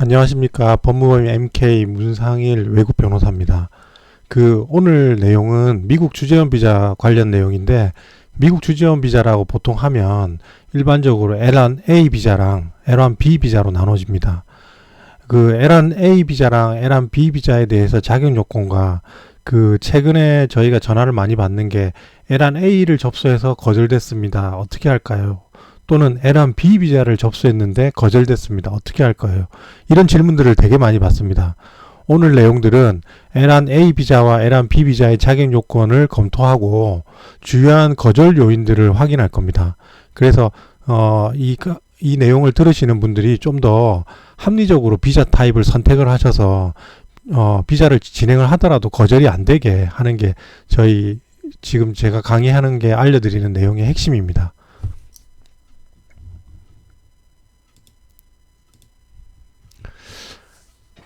안녕하십니까. 법무법인 MK 문상일 외국 변호사입니다. 그 오늘 내용은 미국 주재원 비자 관련 내용인데 미국 주재원 비자라고 보통 하면 일반적으로 L1A 비자랑 L1B 비자로 나눠집니다. 그 L1A 비자랑 L1B 비자에 대해서 자격 요건과 그 최근에 저희가 전화를 많이 받는 게 L1A를 접수해서 거절됐습니다. 어떻게 할까요? 또는 L1B 비자를 접수했는데 거절됐습니다. 어떻게 할 거예요? 이런 질문들을 되게 많이 받습니다. 오늘 내용들은 L1A 비자와 L1B 비자의 자격 요건을 검토하고 주요한 거절 요인들을 확인할 겁니다. 그래서 어, 이, 이 내용을 들으시는 분들이 좀 더 합리적으로 비자 타입을 선택을 하셔서 어, 비자를 진행을 하더라도 거절이 안 되게 하는 게 저희 지금 제가 강의하는 게 알려드리는 내용의 핵심입니다.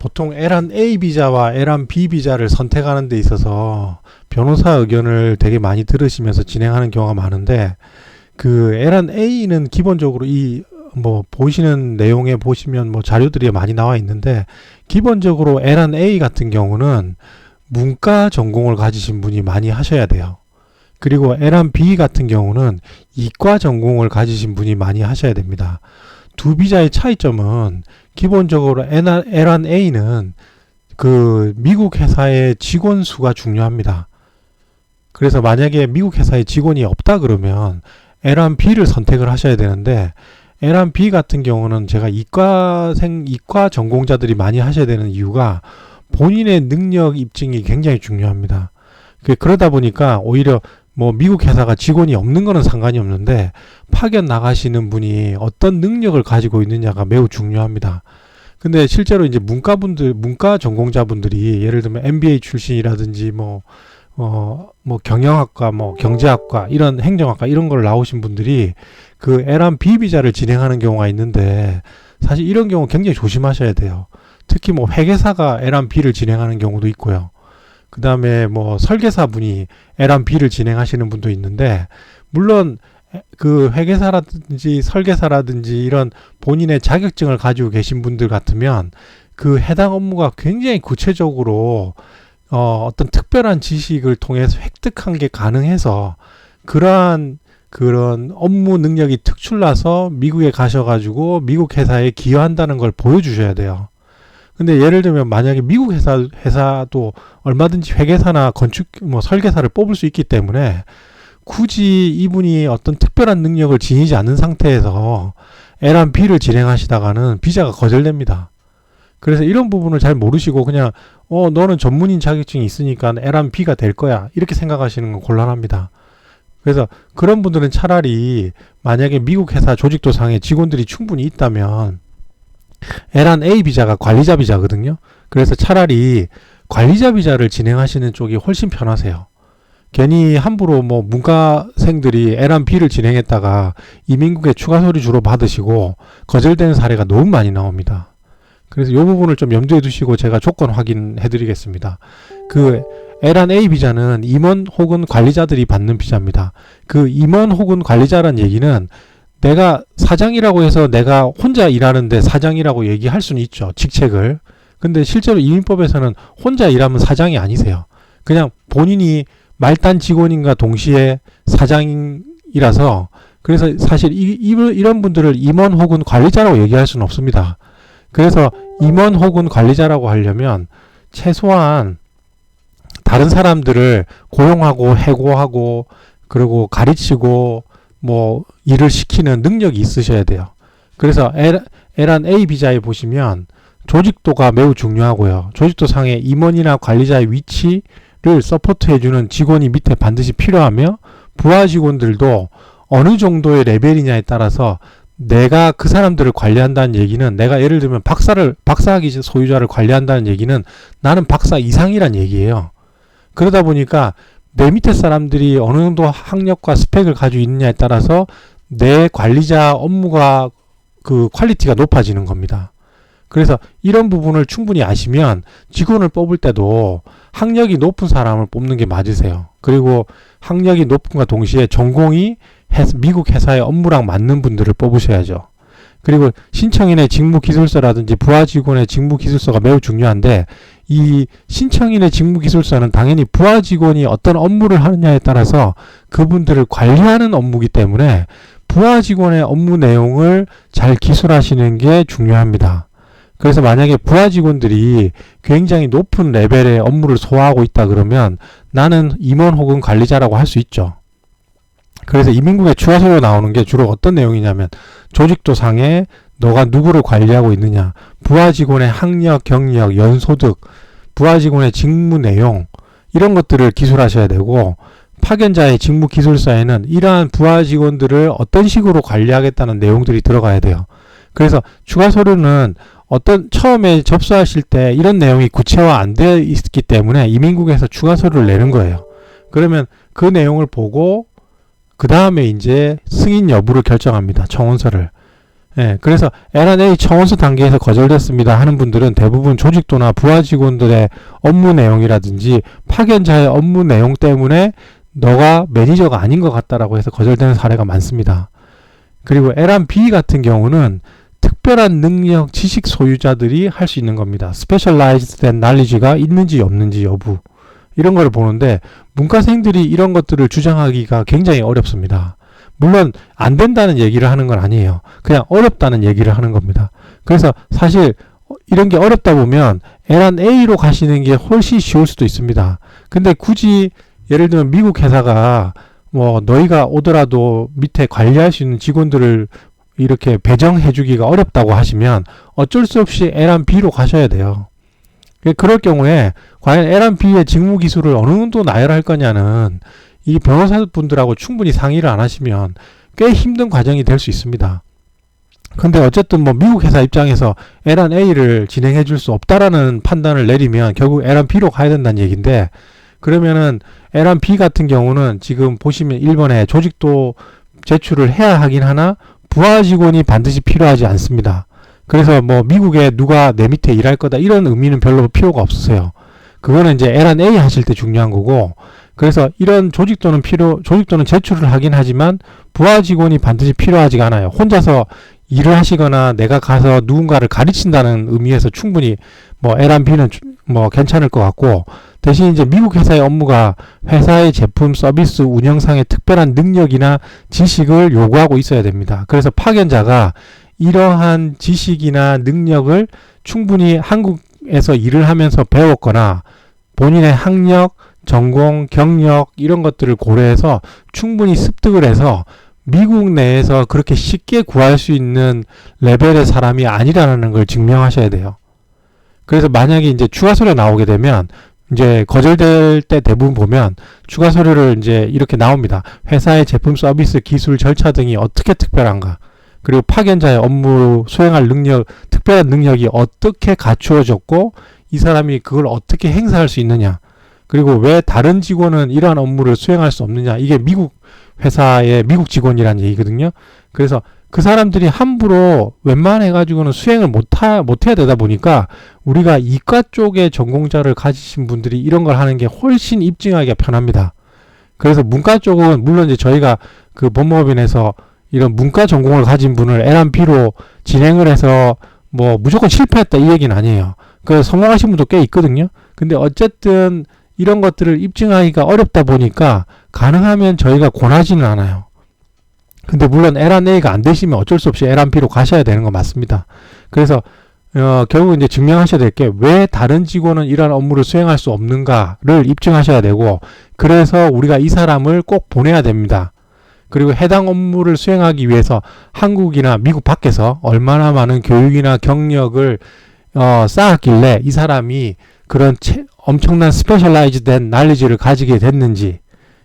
보통 L1A 비자와 L1B 비자를 선택하는 데 있어서 변호사 의견을 되게 많이 들으시면서 진행하는 경우가 많은데 그 L1A는 기본적으로 이 뭐 보시는 내용에 보시면 뭐 자료들이 많이 나와 있는데 기본적으로 L1A 같은 경우는 문과 전공을 가지신 분이 많이 하셔야 돼요. 그리고 L1B 같은 경우는 이과 전공을 가지신 분이 많이 하셔야 됩니다. 두 비자의 차이점은 기본적으로 L1A는 그 미국 회사의 직원 수가 중요합니다. 그래서 만약에 미국 회사에 직원이 없다 그러면 L1B를 선택을 하셔야 되는데 L1B 같은 경우는 제가 이과생 이과 전공자들이 많이 하셔야 되는 이유가 본인의 능력 입증이 굉장히 중요합니다. 그러다 보니까 오히려 뭐 미국 회사가 직원이 없는 거는 상관이 없는데 파견 나가시는 분이 어떤 능력을 가지고 있느냐가 매우 중요합니다. 근데 실제로 이제 문과분들, 문과 전공자분들이 예를 들면 MBA 출신이라든지 뭐, 어, 뭐 경영학과, 뭐 경제학과, 이런 행정학과 이런 걸 나오신 분들이 그 L1B 비자를 진행하는 경우가 있는데 사실 이런 경우 굉장히 조심하셔야 돼요. 특히 뭐 회계사가 L1B를 진행하는 경우도 있고요. 그 다음에 뭐 설계사 분이 L1B를 진행하시는 분도 있는데, 물론 그 회계사라든지 설계사라든지 이런 본인의 자격증을 가지고 계신 분들 같으면 그 해당 업무가 굉장히 구체적으로 어, 어떤 특별한 지식을 통해서 획득한 게 가능해서 그러한 그런 업무 능력이 특출나서 미국에 가셔가지고 미국 회사에 기여한다는 걸 보여주셔야 돼요. 근데 예를 들면 만약에 미국 회사 회사도 얼마든지 회계사나 건축 뭐 설계사를 뽑을 수 있기 때문에 굳이 이분이 어떤 특별한 능력을 지니지 않는 상태에서 L1B를 진행하시다가는 비자가 거절됩니다. 그래서 이런 부분을 잘 모르시고 그냥 어 너는 전문인 자격증이 있으니까 L1B가 될 거야 이렇게 생각하시는 건 곤란합니다. 그래서 그런 분들은 차라리 만약에 미국 회사 조직도상에 직원들이 충분히 있다면 L1A 비자가 관리자 비자거든요. 그래서 차라리 관리자 비자를 진행하시는 쪽이 훨씬 편하세요. 괜히 함부로 뭐 문과생들이 L1B를 진행했다가 이민국에 추가 서류 주로 받으시고 거절되는 사례가 너무 많이 나옵니다. 그래서 이 부분을 좀 염두에 두시고 제가 조건 확인해 드리겠습니다. 그 L1A 비자는 임원 혹은 관리자들이 받는 비자입니다. 그 임원 혹은 관리자란 얘기는 내가 사장이라고 해서 내가 혼자 일하는데 사장이라고 얘기할 수는 있죠. 직책을. 근데 실제로 이민법에서는 혼자 일하면 사장이 아니세요. 그냥 본인이 말단 직원인가 동시에 사장이라서 그래서 사실 이, 이 런 분들을 임원 혹은 관리자라고 얘기할 수는 없습니다. 그래서 임원 혹은 관리자라고 하려면 최소한 다른 사람들을 고용하고 해고하고 그리고 가르치고 뭐 일을 시키는 능력이 있으셔야 돼요. 그래서 L, L1A 비자에 보시면 조직도가 매우 중요하고요. 조직도 상에 임원이나 관리자의 위치를 서포트해주는 직원이 밑에 반드시 필요하며 부하 직원들도 어느 정도의 레벨이냐에 따라서 내가 그 사람들을 관리한다는 얘기는 내가 예를 들면 박사를 박사학위 소유자를 관리한다는 얘기는 나는 박사 이상이란 얘기예요. 그러다 보니까 내 밑에 사람들이 어느 정도 학력과 스펙을 가지고 있느냐에 따라서 내 관리자 업무가 그 퀄리티가 높아지는 겁니다. 그래서 이런 부분을 충분히 아시면 직원을 뽑을 때도 학력이 높은 사람을 뽑는 게 맞으세요. 그리고 학력이 높은과 동시에 전공이 미국 회사의 업무랑 맞는 분들을 뽑으셔야죠. 그리고 신청인의 직무 기술서라든지 부하 직원의 직무 기술서가 매우 중요한데 이 신청인의 직무 기술서는 당연히 부하 직원이 어떤 업무를 하느냐에 따라서 그분들을 관리하는 업무기 때문에 부하 직원의 업무 내용을 잘 기술하시는 게 중요합니다. 그래서 만약에 부하 직원들이 굉장히 높은 레벨의 업무를 소화하고 있다 그러면 나는 임원 혹은 관리자라고 할 수 있죠. 그래서 이민국의 추가서로 나오는 게 주로 어떤 내용이냐면 조직도상에 너가 누구를 관리하고 있느냐, 부하 직원의 학력, 경력, 연소득, 부하 직원의 직무 내용 이런 것들을 기술하셔야 되고 파견자의 직무 기술서에는 이러한 부하 직원들을 어떤 식으로 관리하겠다는 내용들이 들어가야 돼요. 그래서 추가 서류는 어떤 처음에 접수하실 때 이런 내용이 구체화 안 되어 있기 때문에 이민국에서 추가 서류를 내는 거예요. 그러면 그 내용을 보고 그 다음에 이제 승인 여부를 결정합니다. 청원서를. 예, 그래서 L&A 청원서 단계에서 거절됐습니다 하는 분들은 대부분 조직도나 부하 직원들의 업무 내용이라든지 파견자의 업무 내용 때문에 너가 매니저가 아닌 것 같다라고 해서 거절되는 사례가 많습니다. 그리고 L&B 같은 경우는 특별한 능력, 지식 소유자들이 할 수 있는 겁니다. 스페셜라이즈드 된 날리지가 있는지 없는지 여부 이런 걸 보는데 문과생들이 이런 것들을 주장하기가 굉장히 어렵습니다. 물론 안 된다는 얘기를 하는 건 아니에요. 그냥 어렵다는 얘기를 하는 겁니다. 그래서 사실 이런 게 어렵다 보면 L&A로 가시는 게 훨씬 쉬울 수도 있습니다. 근데 굳이 예를 들면 미국 회사가 뭐 너희가 오더라도 밑에 관리할 수 있는 직원들을 이렇게 배정해 주기가 어렵다고 하시면 어쩔 수 없이 L&B로 가셔야 돼요. 그럴 경우에 과연 L&B의 직무 기술을 어느 정도 나열할 거냐는 이 변호사분들하고 충분히 상의를 안 하시면 꽤 힘든 과정이 될 수 있습니다. 근데 어쨌든 뭐 미국 회사 입장에서 L&A를 진행해 줄 수 없다라는 판단을 내리면 결국 L&B로 가야 된다는 얘기인데 그러면은 L&B 같은 경우는 지금 보시면 1번에 조직도 제출을 해야 하긴 하나 부하 직원이 반드시 필요하지 않습니다. 그래서 뭐 미국에 누가 내 밑에 일할 거다 이런 의미는 별로 필요가 없으세요. 그거는 이제 L&A 하실 때 중요한 거고 그래서 이런 조직도는 필요 조직도는 제출을 하긴 하지만 부하 직원이 반드시 필요하지가 않아요. 혼자서 일을 하시거나 내가 가서 누군가를 가르친다는 의미에서 충분히 뭐 L&B는 뭐 괜찮을 것 같고 대신 이제 미국 회사의 업무가 회사의 제품 서비스 운영상의 특별한 능력이나 지식을 요구하고 있어야 됩니다. 그래서 파견자가 이러한 지식이나 능력을 충분히 한국에서 일을 하면서 배웠거나 본인의 학력, 전공, 경력 이런 것들을 고려해서 충분히 습득을 해서 미국 내에서 그렇게 쉽게 구할 수 있는 레벨의 사람이 아니라는 걸 증명하셔야 돼요. 그래서 만약에 이제 추가 서류 나오게 되면 이제 거절될 때 대부분 보면 추가 서류를 이제 이렇게 나옵니다. 회사의 제품 서비스 기술 절차 등이 어떻게 특별한가. 그리고 파견자의 업무 수행할 능력, 특별한 능력이 어떻게 갖추어졌고 이 사람이 그걸 어떻게 행사할 수 있느냐. 그리고 왜 다른 직원은 이러한 업무를 수행할 수 없느냐. 이게 미국 회사의 미국 직원이라는 얘기거든요. 그래서 그 사람들이 함부로 웬만해 가지고는 수행을 못하, 못해야 되다 보니까 우리가 이과 쪽의 전공자를 가지신 분들이 이런 걸 하는 게 훨씬 입증하기가 편합니다. 그래서 문과 쪽은 물론 이제 저희가 그 법무법인에서 이런 문과 전공을 가진 분을 L&B로 진행을 해서 뭐 무조건 실패했다 이 얘기는 아니에요. 그 성공하신 분도 꽤 있거든요. 근데 어쨌든 이런 것들을 입증하기가 어렵다 보니까 가능하면 저희가 권하지는 않아요. 근데 물론 L&A가 안 되시면 어쩔 수 없이 L&B로 가셔야 되는 거 맞습니다. 그래서 어, 결국 이제 증명하셔야 될 게 왜 다른 직원은 이러한 업무를 수행할 수 없는가를 입증하셔야 되고 그래서 우리가 이 사람을 꼭 보내야 됩니다. 그리고 해당 업무를 수행하기 위해서 한국이나 미국 밖에서 얼마나 많은 교육이나 경력을 어, 쌓았길래 이 사람이 그런 채, 엄청난 스페셜라이즈 된 날리지를 가지게 됐는지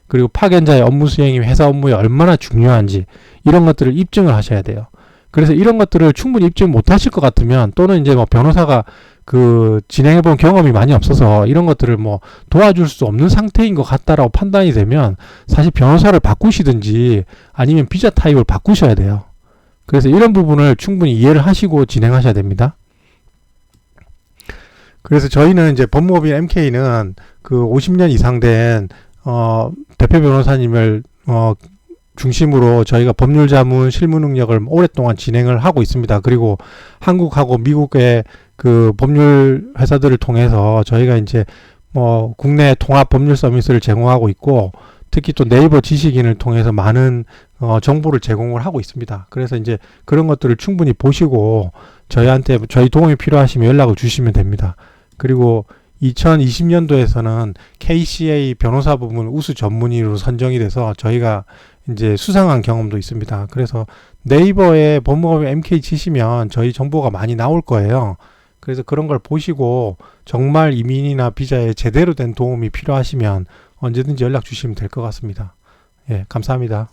그리고 파견자의 업무 수행이 회사 업무에 얼마나 중요한지 이런 것들을 입증을 하셔야 돼요. 그래서 이런 것들을 충분히 입증 못 하실 것 같으면 또는 이제 뭐 변호사가 그 진행해 본 경험이 많이 없어서 이런 것들을 뭐 도와줄 수 없는 상태인 것 같다라고 판단이 되면 사실 변호사를 바꾸시든지 아니면 비자 타입을 바꾸셔야 돼요. 그래서 이런 부분을 충분히 이해를 하시고 진행하셔야 됩니다. 그래서 저희는 이제 법무법인 MK는 그 50년 이상 된 어, 대표 변호사님을 어, 중심으로 저희가 법률 자문 실무 능력을 오랫동안 진행을 하고 있습니다. 그리고 한국하고 미국의 그 법률 회사들을 통해서 저희가 이제 뭐 국내 통합 법률 서비스를 제공하고 있고 특히 또 네이버 지식인을 통해서 많은 어, 정보를 제공을 하고 있습니다. 그래서 이제 그런 것들을 충분히 보시고 저희한테 저희 도움이 필요하시면 연락을 주시면 됩니다. 그리고 2020년도에서는 KCA 변호사 부문 우수 전문의로 선정이 돼서 저희가 이제 수상한 경험도 있습니다. 그래서 네이버에 법무법인 MK 치시면 저희 정보가 많이 나올 거예요. 그래서 그런 걸 보시고 정말 이민이나 비자에 제대로 된 도움이 필요하시면 언제든지 연락 주시면 될 것 같습니다. 예, 감사합니다.